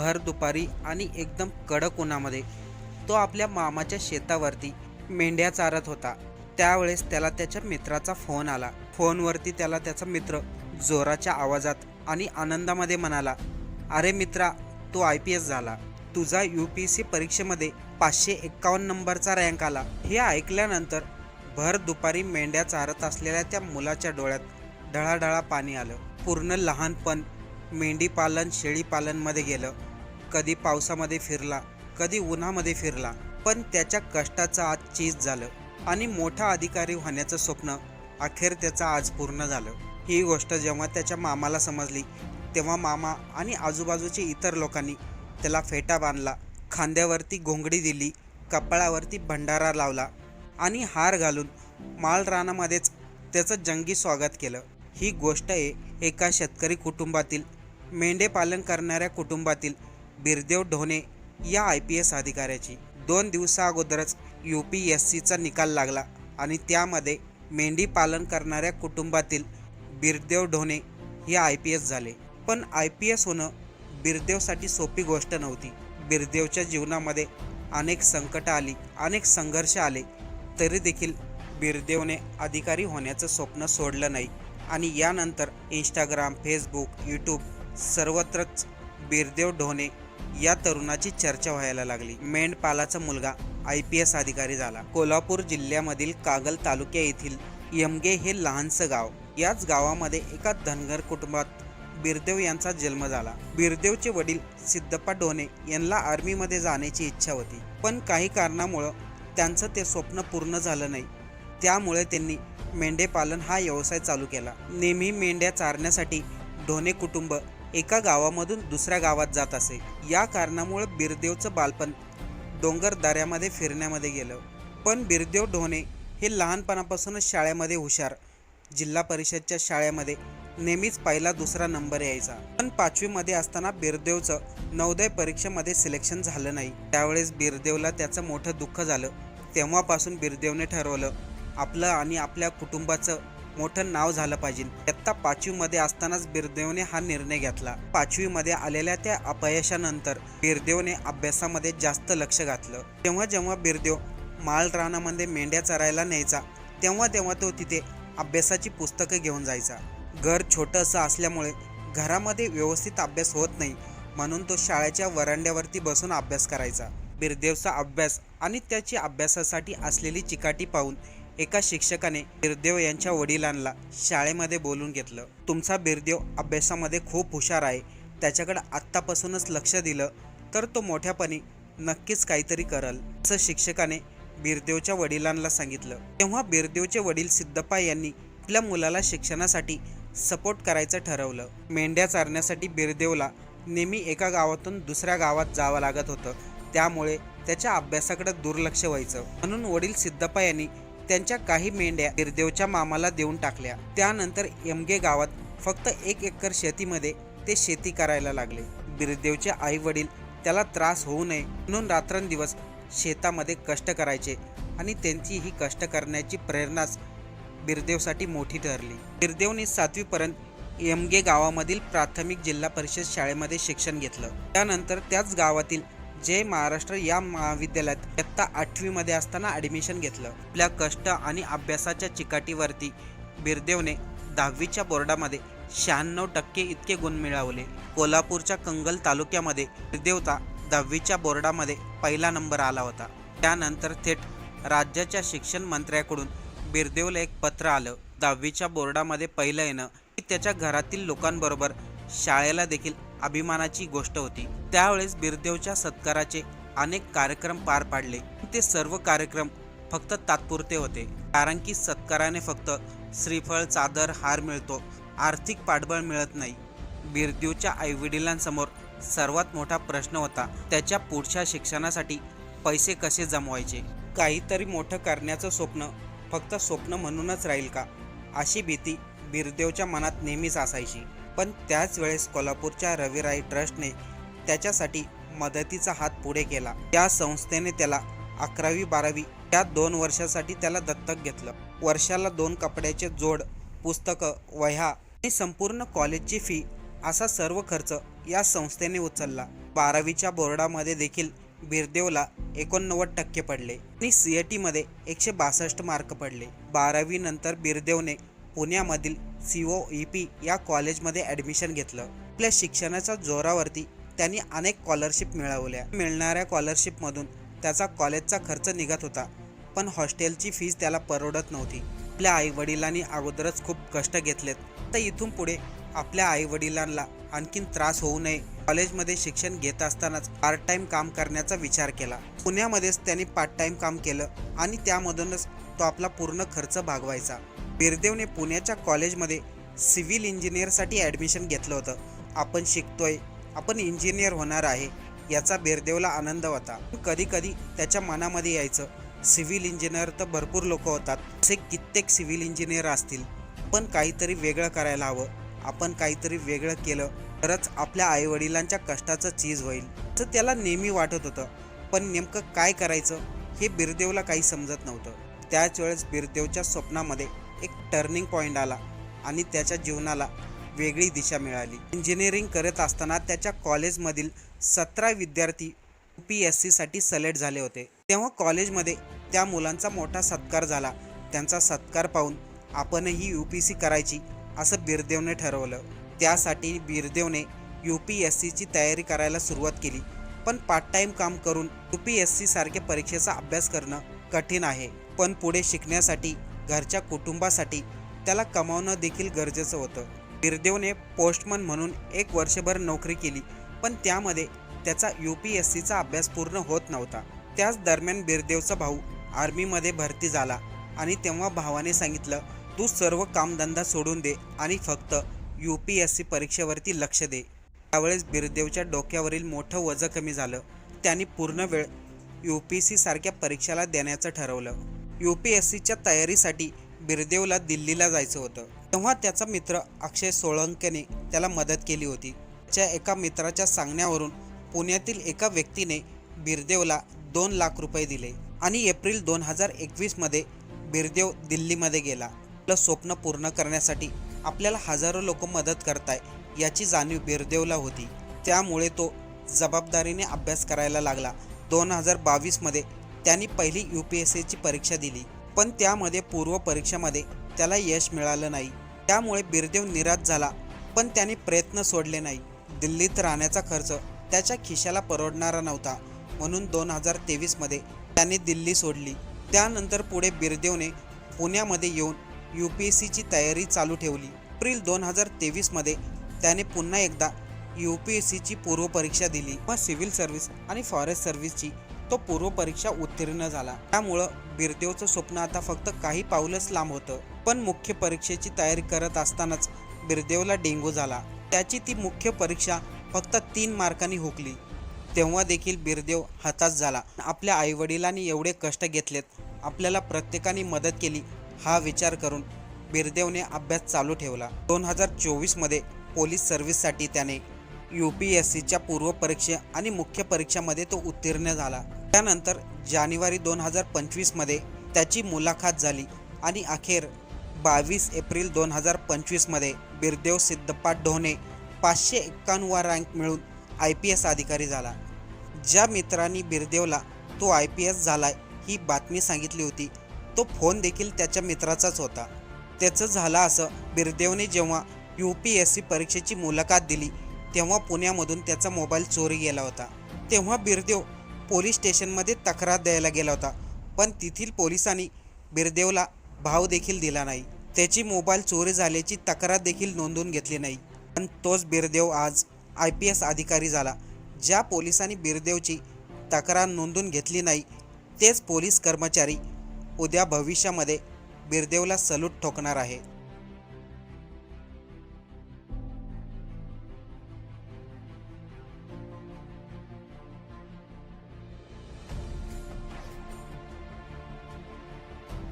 भर दुपारी आणि एकदम कडक उन्हामध्ये. तो आपल्या मामाच्या शेतावरती मेंढ्या चारत होता. त्यावेळेस त्याला त्याच्या मित्राचा फोन आला. फोनवरती त्याला त्याचा मित्र जोराच्या आवाजात आणि आनंदामध्ये म्हणाला अरे मित्रा तू आय पी एस झाला. तुझा यू पी सी परीक्षेमध्ये पाचशे एक्कावन्न नंबरचा रँक आला. हे ऐकल्यानंतर भर दुपारी मेंढ्या चारत असलेल्या त्या मुलाच्या डोळ्यात ढळाढळा पाणी आलं. पूर्ण लहानपण मेंढीपालन शेळीपालनमध्ये गेलं. कधी पावसामध्ये फिरला कधी उन्हामध्ये फिरला पण त्याच्या कष्टाचं आज चीज झालं आणि मोठा अधिकारी होण्याचं स्वप्न अखेर त्याचं आज पूर्ण झालं. ही गोष्ट जेव्हा त्याच्या मामाला समजली तेव्हा मामा आणि आजूबाजूचे इतर लोकांनी त्याला फेटा बांधला खांद्यावरती घोंगडी दिली कपाळावरती भंडारा लावला आणि हार घालून मालरानामध्येच त्याचं जंगी स्वागत केलं. ही गोष्ट आहे एका शेतकरी कुटुंबातील मेंढेपालन करणाऱ्या कुटुंबातील बिरदेव ढोणे या आय पी एस अधिकाऱ्याची. दोन दिवसा अगोदरच यू पी एस सीचा निकाल लागला आणि त्यामध्ये मेंढी पालन करणाऱ्या कुटुंबातील बिरदेव ढोणे हे आय पी एस झाले. पण आय पी एस होणं बिरदेवसाठी सोपी गोष्ट नव्हती. बिरदेवच्या जीवनामध्ये अनेक संकट आली अनेक संघर्ष आले तरी देखील बिरदेवने अधिकारी होण्याचं स्वप्न सोडलं नाही. आणि यानंतर इंस्टाग्राम फेसबुक यूट्यूब सर्वत्रच बिरदेव ढोणे या तरुणाची चर्चा व्हायला लागली. मेंढपालाचा मुलगा आय पी एस अधिकारी झाला. कोल्हापूर जिल्ह्यामधील कागल तालुक्या येथील यमगे हे लहानसं गाव. याच गावामध्ये एका धनगर कुटुंबात बिरदेव यांचा जन्म झाला. बिरदेवचे वडील सिद्धप्पा डोने यांना आर्मीमध्ये जाण्याची इच्छा होती. पण काही कारणामुळं त्यांचं ते स्वप्न पूर्ण झालं नाही. त्यामुळे त्यांनी मेंढेपालन हा व्यवसाय चालू केला. नेहमी मेंढ्या चारण्यासाठी ढोणे कुटुंब एका गावामधून दुसऱ्या गावात जात असे. या कारणामुळे बिरदेवचं बालपण डोंगर दऱ्यामध्ये फिरण्यामध्ये गेलं. पण बिरदेव ढोणे हे लहानपणापासूनच शाळेमध्ये हुशार. जिल्हा परिषदच्या शाळेमध्ये नेहमीच पहिला दुसरा नंबर यायचा. पण पाचवीमध्ये असताना बिरदेवचं नवोदय परीक्षेमध्ये सिलेक्शन झालं नाही. त्यावेळेस बिरदेवला त्याचं मोठं दुःख झालं. तेव्हापासून बिरदेवने ठरवलं आपलं आणि आपल्या कुटुंबाचं मोठं नाव झालं पाहिजे. इयत्ता पाचवीमध्ये असतानाच बिरदेवने हा निर्णय घेतला. पाचवीमध्ये आलेल्या त्या अपयशानंतर बिरदेवने अभ्यासामध्ये जास्त लक्ष घातलं. तेव्हा जेव्हा बिरदेव माळ रानामध्ये मेंढ्या चरायला न्यायचा तेव्हा तेव्हा तो तिथे अभ्यासाची पुस्तकं घेऊन जायचा. घर छोटं असं असल्यामुळे घरामध्ये व्यवस्थित अभ्यास होत नाही म्हणून तो शाळेच्या वरांड्यावरती बसून अभ्यास करायचा. बिरदेवचा अभ्यास आणि त्याची अभ्यासासाठी असलेली चिकाटी पाहून एका शिक्षकाने बिरदेव यांच्या वडिलांना शाळेमध्ये बोलून घेतलं. तुमचा बिरदेव अभ्यासामध्ये खूप हुशार आहे. त्याच्याकडे आत्तापासूनच लक्ष दिलं तर तो मोठ्यापणी नक्कीच काहीतरी करल असं शिक्षकाने बिरदेवच्या वडिलांना सांगितलं. तेव्हा बिरदेवचे वडील सिद्धप्पा यांनी आपल्या मुलाला शिक्षणासाठी सपोर्ट करायचं ठरवलं. मेंढ्या चारण्यासाठी बिरदेवला नेहमी एका गावातून दुसऱ्या गावात जावं लागत होतं. त्यामुळे त्याच्या अभ्यासाकडे दुर्लक्ष व्हायचं. म्हणून वडील सिद्धप्पा यांनी त्यांच्या काही मेंढ्या बिरदेवच्या मामाला देऊन टाकल्या. त्यानंतर यमगे गावात फक्त एक एकर शेतीमध्ये ते शेती करायला लागले. बिरदेवचे आई वडील त्याला त्रास होऊ नये म्हणून रात्रंदिवस शेतामध्ये कष्ट करायचे आणि त्यांची ही कष्ट करण्याची प्रेरणाच बिरदेवसाठी मोठी ठरली. बिरदेवने सातवीपर्यंत यमगे गावामधील प्राथमिक जिल्हा परिषद शाळेमध्ये शिक्षण घेतलं. त्यानंतर त्याच गावातील जे महाराष्ट्र या महाविद्यालयात इयत्ता आठवीमध्ये असताना ॲडमिशन घेतलं. आपल्या कष्ट आणि अभ्यासाच्या चिकाटीवरती बिरदेवने दहावीच्या बोर्डामध्ये शहाण्णव टक्के इतके गुण मिळवले. कोल्हापूरच्या कंगल तालुक्यामध्ये बिरदेवचा दहावीच्या बोर्डामध्ये पहिला नंबर आला होता. त्यानंतर थेट राज्याच्या शिक्षण मंत्र्याकडून बिरदेवला एक पत्र आलं. दहावीच्या बोर्डामध्ये पहिलं येणं. त्याच्या घरातील लोकांबरोबर शाळेला देखील अभिमानाची गोष्ट होती. त्यावेळेस बिरदेवच्या सत्काराचे अनेक कार्यक्रम पार पाडले. ते सर्व कार्यक्रम फक्त तात्पुरते होते. कारण की सत्काराने फक्त श्रीफळ चादर हार मिळतो. आर्थिक पाठबळ मिळत नाही. बिरदेवच्या आईवडिलांसमोर सर्वात मोठा प्रश्न होता त्याच्या पुढच्या शिक्षणासाठी पैसे कसे जमवायचे? काहीतरी मोठं करण्याचं स्वप्न फक्त स्वप्न म्हणूनच राहील का? अशी भीती बिरदेवच्या मनात नेहमीच असायची. पण त्याच वेळेस कोल्हापूरच्या रविराई ट्रस्टने त्याच्यासाठी मदतीचा हात पुढे केला. त्या संस्थेने त्याला अकरावी बारावी या दोन वर्षासाठी त्याला दत्तक घेतलं. वर्षाला दोन कपड्याचे जोड पुस्तकं वह्या आणि संपूर्ण कॉलेजची फी असा सर्व खर्च या संस्थेने उचलला. बारावीच्या बोर्डामध्ये देखील बिरदेवला एकोणनव्वद टक्के पडले आणि सी ए टीमध्ये एकशे बासष्ट मार्क पडले. बारावी नंतर बिरदेवने पुण्यामधील सी ओ ई पी या कॉलेजमध्ये ॲडमिशन घेतलं. आपल्या शिक्षणाच्या जोरावरती त्यांनी अनेक स्कॉलरशिप मिळवल्या. मिळणाऱ्या स्कॉलरशिपमधून त्याचा कॉलेजचा खर्च निघत होता पण हॉस्टेलची फीज त्याला परवडत नव्हती. आपल्या आईवडिलांनी अगोदरच खूप कष्ट घेतलेत. तर इथून पुढे आपल्या आईवडिलांना आणखीन त्रास होऊ नये. कॉलेजमध्ये शिक्षण घेत असतानाच पार्ट टाईम काम करण्याचा विचार केला. पुण्यामध्येच त्यांनी पार्ट टाइम काम केलं आणि त्यामधूनच तो आपला पूर्ण खर्च भागवायचा. बिरदेवने पुण्याच्या कॉलेजमध्ये सिव्हिल इंजिनियरसाठी ॲडमिशन घेतलं होतं. आपण शिकतोय आपण इंजिनियर होणार आहे याचा बिरदेवला आनंद होता. कधी कधी त्याच्या मनामध्ये यायचं सिव्हिल इंजिनियर तर भरपूर लोक होतात असे कित्येक सिव्हिल इंजिनियर असतील. पण काहीतरी वेगळं करायला हवं आपण काहीतरी वेगळं केलं तरच आपल्या आईवडिलांच्या कष्टाचं चीज होईल. तर त्याला नेहमी वाटत होतं. पण नेमकं काय करायचं हे बिरदेवला काही समजत नव्हतं. त्याच वेळेस बिरदेवच्या स्वप्नामध्ये एक टर्निंग पॉईंट आला आणि त्याच्या जीवनाला वेगळी दिशा मिळाली. इंजिनिअरिंग करत असताना त्याच्या कॉलेजमधील सतरा विद्यार्थी यू पी एस सीसाठी सलेक्ट झाले होते. तेव्हा कॉलेजमध्ये त्या मुलांचा मोठा सत्कार झाला. त्यांचा सत्कार पाहून आपणही यू पी सी करायची असं बिरदेवने ठरवलं. त्यासाठी बिरदेवने यू पी एस सीची तयारी करायला सुरुवात केली. पण पार्ट टाईम काम करून यू पी एस सीसारख्या परीक्षेचा अभ्यास करणं कठीण आहे. पण पुढे शिकण्यासाठी घरच्या कुटुंबासाठी त्याला कमावणं देखील गरजेचं होतं. बिरदेवने पोस्टमन म्हणून एक वर्षभर नोकरी केली पण त्यामध्ये त्याचा यू पी एस सीचा अभ्यास पूर्ण होत नव्हता. त्याच दरम्यान बिरदेवचा भाऊ आर्मीमध्ये भरती झाला आणि तेव्हा भावाने सांगितलं तू सर्व कामधंदा सोडून दे आणि फक्त यू पी एस सी परीक्षेवरती लक्ष दे. त्यावेळेस बिरदेवच्या डोक्यावरील मोठं वजं कमी झालं. त्यांनी पूर्ण वेळ यू पी सी सारख्या परीक्षेला देण्याचं ठरवलं. यू पी एस सीच्या तयारीसाठी बिरदेवला दिल्लीला जायचं होतं. तेव्हा त्याचा मित्र अक्षय सोळंकेने त्याला मदत केली होती. त्याच्या एका मित्राच्या सांगण्यावरून पुण्यातील एका व्यक्तीने बिरदेवला दोन लाख रुपये दिले आणि एप्रिल दोन हजार एकवीसमध्ये बिरदेव दिल्लीमध्ये गेला. आपलं स्वप्न पूर्ण करण्यासाठी आपल्याला हजारो लोक मदत करताय याची जाणीव बिरदेवला होती. त्यामुळे तो जबाबदारीने अभ्यास करायला लागला. दोन हजार बावीसमध्ये त्यांनी पहिली यू पी एस सीची परीक्षा दिली पण त्यामध्ये पूर्व परीक्षेमध्ये त्याला यश मिळालं नाही. त्यामुळे बिरदेव निराश झाला पण त्याने प्रयत्न सोडले नाही. दिल्लीत राहण्याचा खर्च त्याच्या खिशाला परवडणारा नव्हता. म्हणून दोन हजार तेवीसमध्ये त्याने दिल्ली सोडली. त्यानंतर पुढे बिरदेवने पुण्यामध्ये येऊन यू पी एस सीची तयारी चालू ठेवली. एप्रिल दोन हजार तेवीसमध्ये त्याने पुन्हा एकदा यू पी एस सीची पूर्वपरीक्षा दिली. व सिव्हिल सर्व्हिस आणि फॉरेस्ट सर्व्हिसची तो पूर्वपरीक्षा उत्तीर्ण झाला. त्यामुळं बिरदेवचं स्वप्न आता फक्त काही पाऊलच लांब होतं. पण मुख्य परीक्षेची तयारी करत असतानाच बिरदेवला डेंगू झाला. त्याची ती मुख्य परीक्षा फक्त तीन मार्कांनी हुकली. तेव्हा देखील बिरदेव हताश झाला. आपल्या आईवडिलांनी एवढे कष्ट घेतलेत. आपल्याला प्रत्येकाने मदत केली हा विचार करून बिरदेवने अभ्यास चालू ठेवला. दोन हजार चोवीसमध्ये पोलीस सर्व्हिससाठी त्याने यू पी एस सीच्या पूर्वपरीक्षा आणि मुख्य परीक्षामध्ये तो उत्तीर्ण झाला. त्यानंतर जानेवारी दोन हजार पंचवीसमध्ये त्याची मुलाखत झाली आणि अखेर बावीस एप्रिल दोन हजार पंचवीसमध्ये बिरदेव सिद्धप्पा ढोणे पाचशे एक्कावन्नवा रँक मिळून आय पी एस अधिकारी झाला. ज्या मित्रांनी बिरदेवला तो आय पी एस झाला ही बातमी सांगितली होती तो फोन देखील त्याच्या मित्राचाच होता. त्याचं झालं असं बिरदेवने जेव्हा यू पी एस सी परीक्षेची मुलाखत दिली तेव्हा पुण्यामधून त्याचा मोबाईल चोरी गेला होता. तेव्हा बिरदेव पोलीस स्टेशनमध्ये तक्रार द्यायला गेला होता. पण तेथील पोलिसांनी बिरदेवला भाव देखील दिला नाही. त्याची मोबाईल चोरी झाल्याची तक्रार देखील नोंदवून घेतली नाही. पण तोच बिरदेव आज आय पी एस अधिकारी झाला. ज्या पोलिसांनी बिरदेवची तक्रार नोंदवून घेतली नाही तेच पोलीस कर्मचारी उद्या भविष्यामध्ये बिरदेवला सलूट ठोकणार आहे.